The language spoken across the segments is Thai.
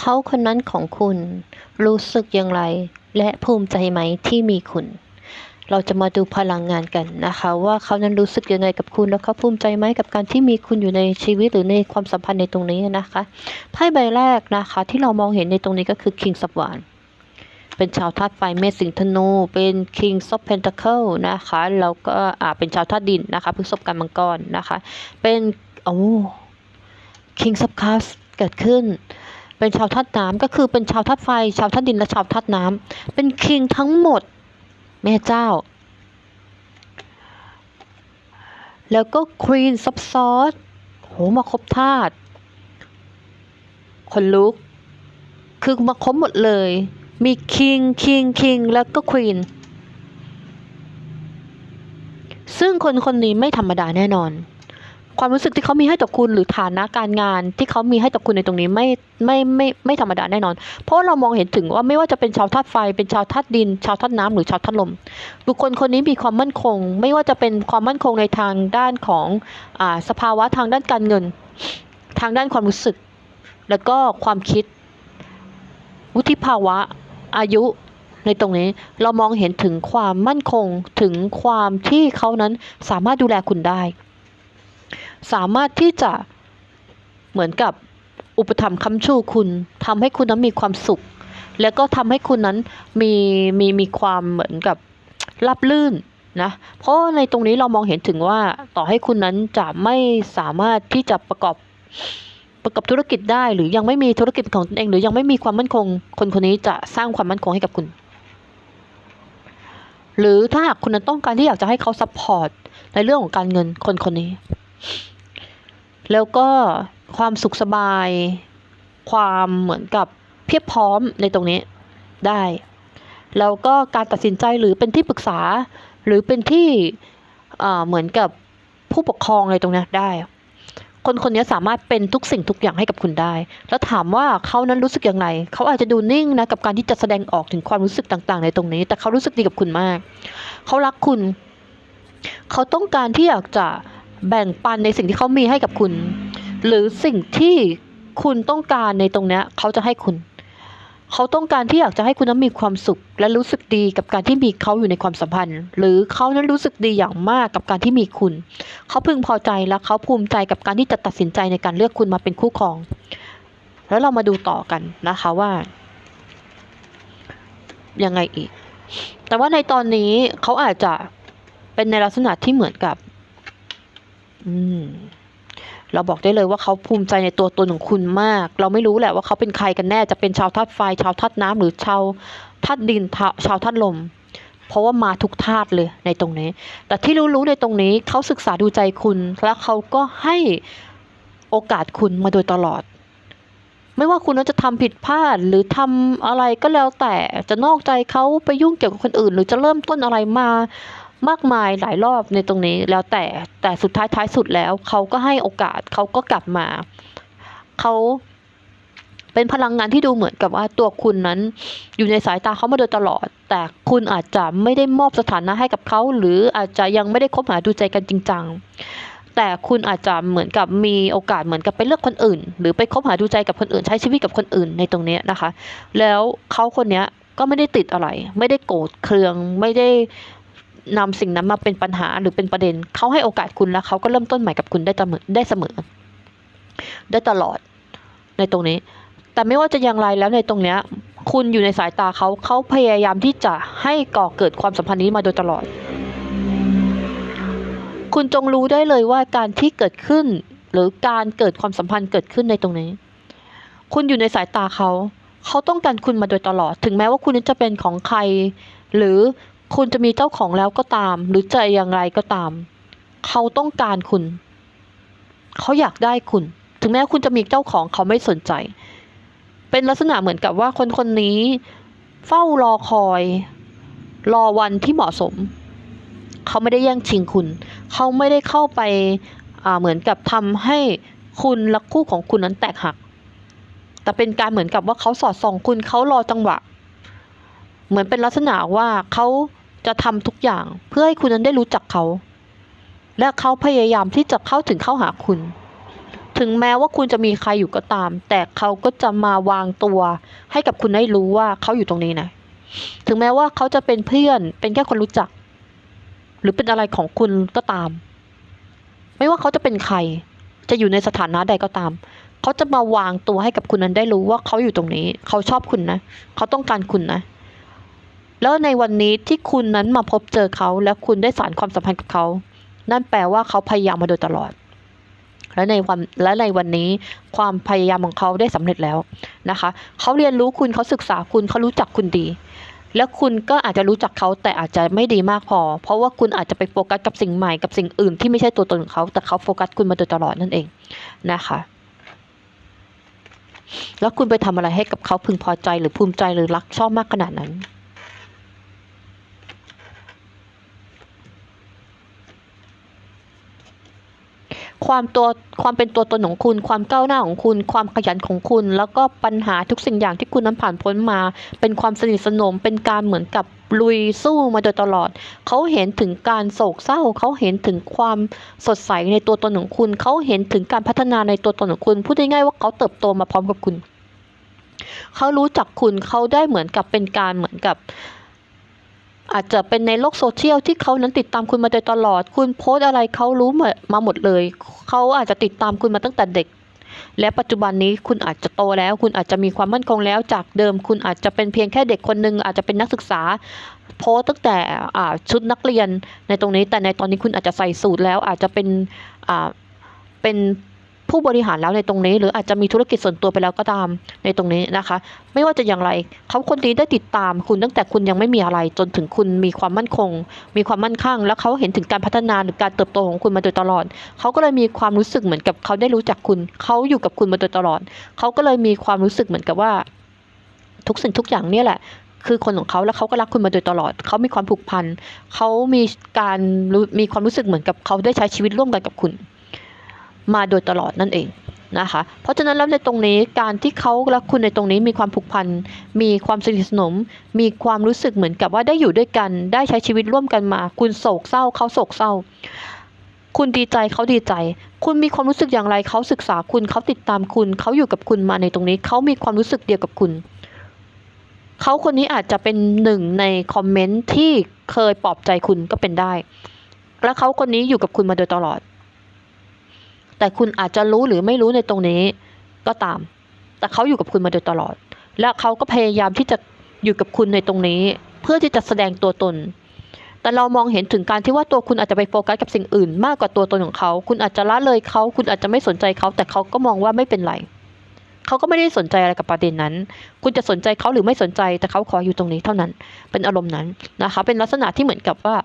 เขาคนนั้นของคุณ รู้สึกอย่างไร และภูมิใจไหมที่มีคุณ เราจะมาดูพลังงานกันนะคะ ว่าเขานั้นรู้สึกยังไงกับคุณแล้วเขาภูมิใจไหมกับการที่มีคุณอยู่ในชีวิตหรือในความสัมพันธ์ในตรงนี้นะคะไพ่ใบแรกนะคะ ที่เรามองเห็นในตรงนี้ก็คือ King สับวานเป็นชาวธาตุไฟเมษสิงห์ธนู เป็น King of Pentacle นะคะแล้วก็อ่าเป็นชาวธาตุดินนะคะพฤษภกันมังกรนะคะ เป็นโอ้ King of Cups เกิดขึ้น เป็นชาวธาตุน้ำก็คือเป็นชาวธาตุไฟ ชาวธาตุดินและชาวธาตุน้ำเป็นคิงทั้งหมด แม่เจ้า แล้วก็ควีนซับซอสโหมาครบธาตุคนลุก คือมาครบหมดเลย มีคิงคิงคิงแล้วก็ควีนซึ่งคนคนนี้ไม่ธรรมดาแน่นอน ความรู้สึกที่เขามีให้ต่อคุณหรือฐานะการงานที่เขามีให้ต่อคุณในตรงนี้ไม่ไม่ไม่ไม่ธรรมดาแน่นอน เพราะเรามองเห็นถึงว่าไม่ว่าจะเป็นชาวธาตุไฟ เป็นชาวธาตุดิน ชาวธาตุน้ำหรือชาวธาตุลม บุคคลคนนี้มีความมั่นคง ไม่ว่าจะเป็นความมั่นคงในทางด้านของอ่าสภาวะทางด้านการเงิน ทางด้านความรู้สึก แล้วก็ความคิด วุฒิภาวะอายุในตรงนี้เรามองเห็นถึงความมั่นคงถึงความที่เขานั้นสามารถดูแลคุณได้ สามารถที่จะเหมือนกับอุปถัมภ์ค้ำชูคุณทำให้คุณนั้นมีความสุข แล้วก็ทำให้คุณนั้นมีมีมีความเหมือนกับรับลื่นนะเพราะในตรงนี้เรามองเห็นถึงว่าต่อให้คุณนั้นจะไม่สามารถที่จะประกอบประกอบธุรกิจได้หรือยังไม่มีธุรกิจของตนเอง หรือยังไม่มีความมั่นคง คนคนนี้จะสร้างความมั่นคงให้กับคุณ หรือถ้าหากคุณนั้นต้องการที่อยากจะให้เขาซัพพอร์ตในเรื่องของการเงินคนคนนี้ แล้วก็ความสุขสบาย ความเหมือนกับเพียบพร้อมในตรงนี้ได้ แล้วก็การตัดสินใจหรือเป็นที่ปรึกษา หรือเป็นที่เหมือนกับผู้ปกครองในตรงนี้ได้ คนคนนี้สามารถเป็นทุกสิ่งทุกอย่างให้กับคุณได้ แล้วถามว่าเขานั้นรู้สึกอย่างไรเขาอาจจะดูนิ่งนะกับการที่จะแสดงออกถึงความรู้สึกต่างๆ ในตรงนี้ แต่เขารู้สึกดีกับคุณมาก เขารักคุณ เขาต้องการที่อยากจะ แบ่งปันในสิ่งที่เขามีให้กับคุณ หรือสิ่งที่คุณต้องการในตรงเนี้ยเขาจะให้คุณ เขาต้องการที่อยากจะให้คุณนั้นมีความสุข และรู้สึกดีกับการที่มีเขาอยู่ในความสัมพันธ์ หรือเขานั้นรู้สึกดีอย่างมากกับการที่มีคุณ เขาพึงพอใจและเขาภูมิใจกับการที่จะตัดสินใจในการเลือกคุณมาเป็นคู่ครอง แล้วเรามาดูต่อกันนะคะว่ายังไงอีก แต่ว่าในตอนนี้เขาอาจจะเป็นในลักษณะที่เหมือนกับ อืมเราบอกได้เลยว่าเขาภูมิใจในตัวตนของคุณมาก เราไม่รู้แหละว่าเขาเป็นใครกันแน่ จะเป็นชาวธาตุไฟ ชาวธาตุน้ำหรือชาวธาตุดิน ชาวธาตุลม เพราะว่ามาทุกธาตุเลยในตรงนี้ แต่ที่รู้ๆในตรงนี้เขาศึกษาดูใจคุณ แล้วเขาก็ให้โอกาสคุณมาโดยตลอด ไม่ว่าคุณจะทำผิดพลาดหรือทำอะไรก็แล้วแต่ จะนอกใจเขาไปยุ่งเกี่ยวกับคนอื่น หรือจะเริ่มต้นอะไรมา มากมายหลายรอบในตรงนี้แล้วแต่แต่สุดท้ายท้ายสุดแล้ว เขาก็ให้โอกาสเขาก็กลับมา เขาเป็นพลังงานที่ดูเหมือนกับว่าตัวคุณนั้น อยู่ในสายตาเขามาโดยตลอด แต่คุณอาจจะไม่ได้มอบสถานะให้กับเขา หรืออาจจะยังไม่ได้คบหาดูใจกันจริงจังแต่คุณอาจจะเหมือนกับมีโอกาสเหมือนกับไปเลือกคนอื่น หรือไปคบหาดูใจกับคนอื่น ใช้ชีวิตกับคนอื่นในตรงนี้นะคะ แล้วเขาคนนี้ก็ไม่ได้ติดอะไร ไม่ได้โกรธเคืองไม่ได้ นำสิ่งนั้นมาเป็นปัญหาหรือเป็นประเด็นเขาให้โอกาสคุณแล้วเขาก็เริ่มต้นใหม่กับคุณได้เสมอได้เสมอ ได้ตลอดในตรงนี้ แต่ไม่ว่าจะอย่างไรแล้วในตรงเนี้ย คุณอยู่ในสายตาเขาเขาพยายามที่จะให้ก่อเกิดความสัมพันธ์นี้มาโดยตลอด คุณจงรู้ได้เลยว่าการที่เกิดขึ้น หรือการเกิดความสัมพันธ์เกิดขึ้นในตรงนี้ คุณอยู่ในสายตาเขาเขาต้องการคุณมาโดยตลอด ถึงแม้ว่าคุณนั้นจะเป็นของใคร หรือ คุณจะมีเจ้าของแล้วก็ตาม หรือจะอย่างไรก็ตาม เขาต้องการคุณ เขาอยากได้คุณ ถึงแม้คุณจะมีเจ้าของเขาไม่สนใจ เป็นลักษณะเหมือนกับว่าคนคนนี้ เฝ้ารอคอย รอวันที่เหมาะสม เขาไม่ได้แย่งชิงคุณ เขาไม่ได้เข้าไปาเหมือนกับทำให้คุณและคู่ของคุณนั้นแตกหัก แต่เป็นการเหมือนกับว่าเขาสอดส่องคุณเขารอจังหวะ เหมือนเป็นลักษณะว่าเขา จะทำทุกอย่างเพื่อให้คุณนั้นได้รู้จักเขา และเขาพยายามที่จะเข้าถึงเข้าหาคุณ ถึงแม้ว่าคุณจะมีใครอยู่ก็ตาม แต่เขาก็จะมาวางตัว ให้กับคุณได้รู้ว่าเขาอยู่ตรงนี้นะ ถึงแม้ว่าเขาจะเป็นเพื่อน เป็นแค่คนรู้จัก หรือเป็นอะไรของคุณก็ตาม ไม่ว่าเขาจะเป็นใคร จะอยู่ในสถานะใดก็ตาม เขาจะมาวางตัวให้กับคุณนั้นได้รู้ว่าเขาอยู่ตรงนี้ เขาชอบคุณนะ เขาต้องการคุณนะ แล้วในวันนี้ที่คุณนั้นมาพบเจอเขา และคุณได้สานความสัมพันธ์กับเขา นั่นแปลว่าเขาพยายามมาโดยตลอด และในวันและในวันนี้ความพยายามของเขาได้สำเร็จแล้วนะคะ เขาเรียนรู้คุณเขาศึกษาคุณเขารู้จักคุณดี แล้วคุณก็อาจจะรู้จักเขาแต่อาจจะไม่ดีมากพอ เพราะว่าคุณอาจจะไปโฟกัสกับสิ่งใหม่กับสิ่งอื่นที่ไม่ใช่ตัวตนของเขาแต่เขาโฟกัสคุณมาโดยตลอดนั่นเองนะคะแล้วคุณไปทำอะไรให้กับเขาพึงพอใจหรือภูมิใจหรือรักชอบมากขนาดนั้น ความตัวความเป็นตัวตนของคุณ ความก้าวหน้าของคุณ ความขยันของคุณ แล้วก็ปัญหาทุกสิ่งอย่างที่คุณนั้นผ่านพ้นมา เป็นความสนิทสนม เป็นการเหมือนกับลุยสู้มาโดยตลอด เขาเห็นถึงการโศกเศร้า เขาเห็นถึงความสดใสในตัวตนของคุณ เขาเห็นถึงการพัฒนาในตัวตนของคุณ พูดง่ายๆว่าเขาเติบโตมาพร้อมกับคุณ เขารู้จักคุณ เขาได้เหมือนกับเป็นการเหมือนกับ อาจจะเป็นในโลกโซเชียลที่เขานั้นติดตามคุณมาโดยตลอด คุณโพสต์อะไรเขารู้มาหมดเลย เขาอาจจะติดตามคุณมาตั้งแต่เด็ก และปัจจุบันนี้คุณอาจจะโตแล้ว คุณอาจจะมีความมั่นคงแล้ว จากเดิม คุณอาจจะเป็นเพียงแค่เด็กคนหนึ่งอาจจะเป็นนักศึกษา โพสตั้งแต่ชุดนักเรียนในตรงนี้ แต่ในตอนนี้คุณอาจจะใส่สูทแล้วอาจจะเป็นเป็น ผู้บริหารแล้วในตรงนี้ หรืออาจจะมีธุรกิจส่วนตัวไปแล้วก็ตามในตรงนี้นะคะ ไม่ว่าจะอย่างไรเขาคนนี้ได้ติดตามคุณตั้งแต่คุณยังไม่มีอะไร จนถึงคุณมีความมั่นคง มีความมั่นคงแล้วเขาเห็นถึงการพัฒนาหรือการเติบโตของคุณมาโดยตลอดเขาก็เลยมีความรู้สึกเหมือนกับเขาได้รู้จักคุณเขาอยู่กับคุณมาโดยตลอดเขาก็เลยมีความรู้สึกเหมือนกับว่า ทุกสิ่งทุกอย่างเนี่ยแหละคือคนของเขาแล้วเขาก็รักคุณมาโดยตลอด เขามีความผูกพัน เขามีการมีความรู้สึกเหมือนกับเขาได้ใช้ชีวิตร่วมกันกับคุณ มาโดยตลอดนั่นเองนะคะ เพราะฉะนั้นแล้วในตรงนี้การที่เขาและคุณในตรงนี้มีความผูกพัน มีความสนิทสนม มีความรู้สึกเหมือนกับว่าได้อยู่ด้วยกัน ได้ใช้ชีวิตร่วมกันมา คุณโศกเศร้าเขาโศกเศร้า คุณดีใจเขาดีใจ คุณมีความรู้สึกอย่างไรเขาศึกษาคุณเขาติดตามคุณเขาอยู่กับคุณมาในตรงนี้เขามีความรู้สึกเดียวกับคุณเขาคนนี้อาจจะเป็นหนึ่งในคอมเมนต์ที่เคยปลอบใจคุณก็เป็นได้ และเขาคนนี้อยู่กับคุณมาโดยตลอด แต่คุณอาจจะรู้หรือไม่รู้ในตรงนี้ก็ตาม แต่เขาอยู่กับคุณมาโดยตลอด และเขาก็พยายามที่จะอยู่กับคุณในตรงนี้ เพื่อที่จะแสดงตัวตน แต่เรามองเห็นถึงการที่ว่าตัวคุณอาจจะไปโฟกัสกับสิ่งอื่น มากกว่าตัวตนของเขา คุณอาจจะละเลยเขา คุณอาจจะไม่สนใจเขา แต่เขาก็มองว่าไม่เป็นไร เขาก็ไม่ได้สนใจอะไรกับประเด็นนั้น คุณจะสนใจเขาหรือไม่สนใจ แต่เขาขออยู่ตรงนี้เท่านั้น เป็นอารมณ์นั้นนะคะ เป็นลักษณะที่เหมือนกับว่า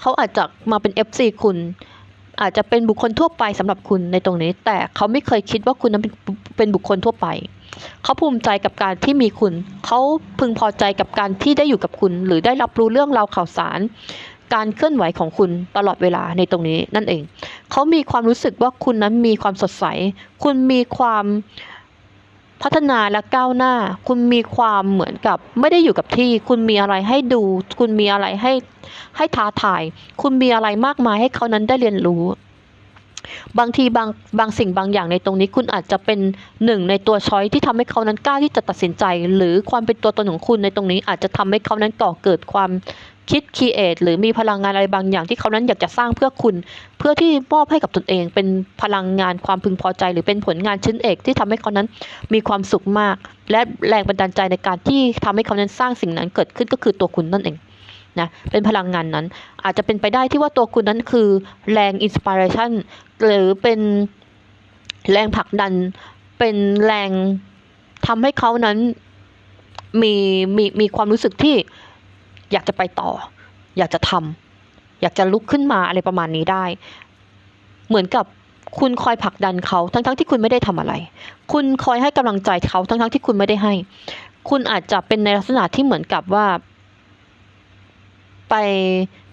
เขาอาจจะมาเป็น FC คุณ อาจจะเป็นบุคคลทั่วไปสำหรับคุณในตรงนี้ แต่เขาไม่เคยคิดว่าคุณนั้นเป็นเป็นบุคคลทั่วไป เขาภูมิใจกับการที่มีคุณ เขาพึงพอใจกับการที่ได้อยู่กับคุณ หรือได้รับรู้เรื่องราวข่าวสาร การเคลื่อนไหวของคุณตลอดเวลาในตรงนี้นั่นเอง เขามีความรู้สึกว่าคุณนั้นมีความสดใส คุณมีความ พัฒนาและก้าวหน้า คุณมีความเหมือนกับไม่ได้อยู่กับที่ คุณมีอะไรให้ดู คุณมีอะไรให้ให้ท้าทาย คุณมีอะไรมากมายให้เขานั้นได้เรียนรู้ บางทีบางบางสิ่งบางอย่างในตรงนี้คุณอาจจะเป็นหนึ่งในตัวช้อยที่ทำให้เขานั้นกล้าที่จะตัดสินใจ หรือความเป็นตัวตนของคุณในตรงนี้อาจจะทำให้เขานั้นก่อเกิดความ คิดค e เอทหรือมีพลังงานอะไรบางอย่างที่เขานั้นอยากจะสร้างเพื่อคุณ เพื่อที่มอบให้กับตนเอง เป็นพลังงานความพึงพอใจ หรือเป็นผลงานชิ้นเอกที่ทำให้เขานั้นมีความสุขมาก และแรงบันดาลใจในการที่ทำให้เขานั้นสร้างสิ่งนั้นเกิดขึ้นก็คือตัวคุณนั่นเองนะเป็นพลังงานนั้น อาจจะเป็นไปได้ที่ว่าตัวคุณนั้นคือแรงอินสปิเรชันหรือเป็นแรงผลักดัน เป็นแรงทำให้เขานั้นมีมีมีความรู้สึกที่ อยากจะไปต่อ อยากจะทำอยากจะลุกขึ้นมาอะไรประมาณนี้ได้ เหมือนกับคุณคอยผลักดันเขาทั้งๆทที่คุณไม่ได้ทำอะไร คุณคอยให้กำลังใจเขาทั้งๆทที่คุณไม่ได้ให้ คุณอาจจะเป็นในลักษณะที่เหมือนกับว่า ไป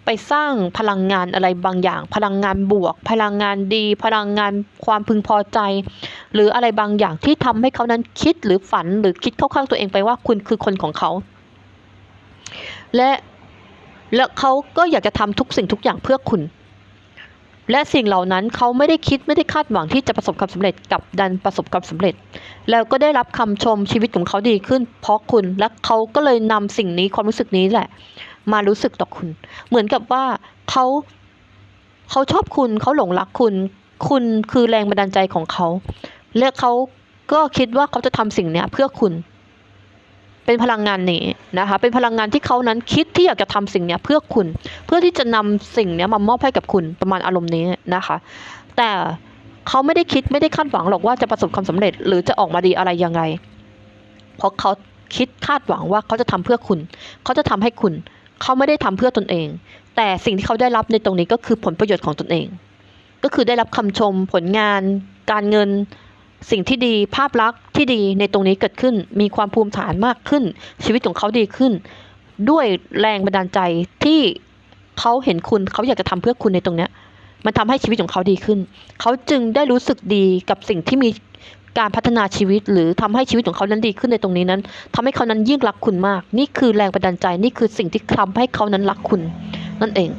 ไปสร้างพลังงานอะไรบางอย่าง พลังงานบวก พลังงานดี พลังงานความพึงพอใจ หรืออะไรบางอย่างที่ทำให้เขานั้นคิดหรือฝันหรือคิดเข้าข้างตัวเองไปว่าคุณคือคนของเขา และและเขาก็อยากจะทำทุกสิ่งทุกอย่างเพื่อคุณ และสิ่งเหล่านั้นเขาไม่ได้คิดไม่ได้คาดหวังที่จะประสบความสำเร็จกับดันประสบความสำเร็จ แล้วก็ได้รับคำชมชีวิตของเขาดีขึ้น เพราะคุณและเขาก็เลยนำสิ่งนี้ความรู้สึกนี้แหละ มารู้สึกต่อคุณ เหมือนกับว่าเขาเขาชอบคุณเขาหลงรักคุณ คุณคือแรงบันดาลใจของเขา และเขาก็คิดว่าเขาจะทำสิ่งนี้เพื่อคุณ เป็นพลังงานนี้นะคะ เป็นพลังงานที่เขานั้นคิดที่อยากจะทำสิ่งนี้เพื่อคุณ เพื่อที่จะนำสิ่งนี้มามอบให้กับคุณประมาณอารมณ์นี้นะคะ แต่เขาไม่ได้คิดไม่ได้คาดหวังหรอกว่าจะประสบความสำเร็จ หรือจะออกมาดีอะไรยังไง เพราะเขาคิดคาดหวังว่าเขาจะทำเพื่อคุณ เขาจะทำให้คุณ เขาไม่ได้ทำเพื่อตนเอง แต่สิ่งที่เขาได้รับในตรงนี้ก็คือผลประโยชน์ของตนเอง ก็คือได้รับคำชมผลงาน การเงิน สิ่งที่ดีภาพลักษณ์ที่ดีในตรงนี้เกิดขึ้น มีความภูมิฐานมากขึ้น ชีวิตของเขาดีขึ้น ด้วยแรงบันดาลใจที่เขาเห็นคุณเขาอยากจะทำเพื่อคุณในตรงเนี้ยมันทำให้ชีวิตของเขาดีขึ้น เขาจึงได้รู้สึกดีกับสิ่งที่มีการพัฒนาชีวิต หรือทำให้ชีวิตของเขานั้นดีขึ้นในตรงนี้นั้นทำให้เขานั้นยิ่งรักคุณมาก นี่คือแรงบันดาลใจนี่คือสิ่งที่ทำให้เขานั้นรักคุณ นั่นเอง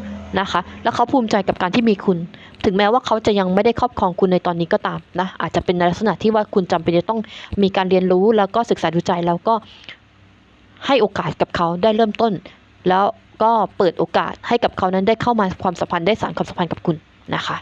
นะคะ แล้วเขาภูมิใจกับการที่มีคุณ ถึงแม้ว่าเขาจะยังไม่ได้ครอบครองคุณในตอนนี้ก็ตามนะ อาจจะเป็นในลักษณะที่ว่าคุณจำเป็นจะต้องมีการเรียนรู้แล้วก็ศึกษาดูใจแล้วก็ให้โอกาสกับเขาได้เริ่มต้น แล้วก็เปิดโอกาสให้กับเขานั้นได้เข้ามาความสัมพันธ์ได้สานความสัมพันธ์กับคุณนะคะ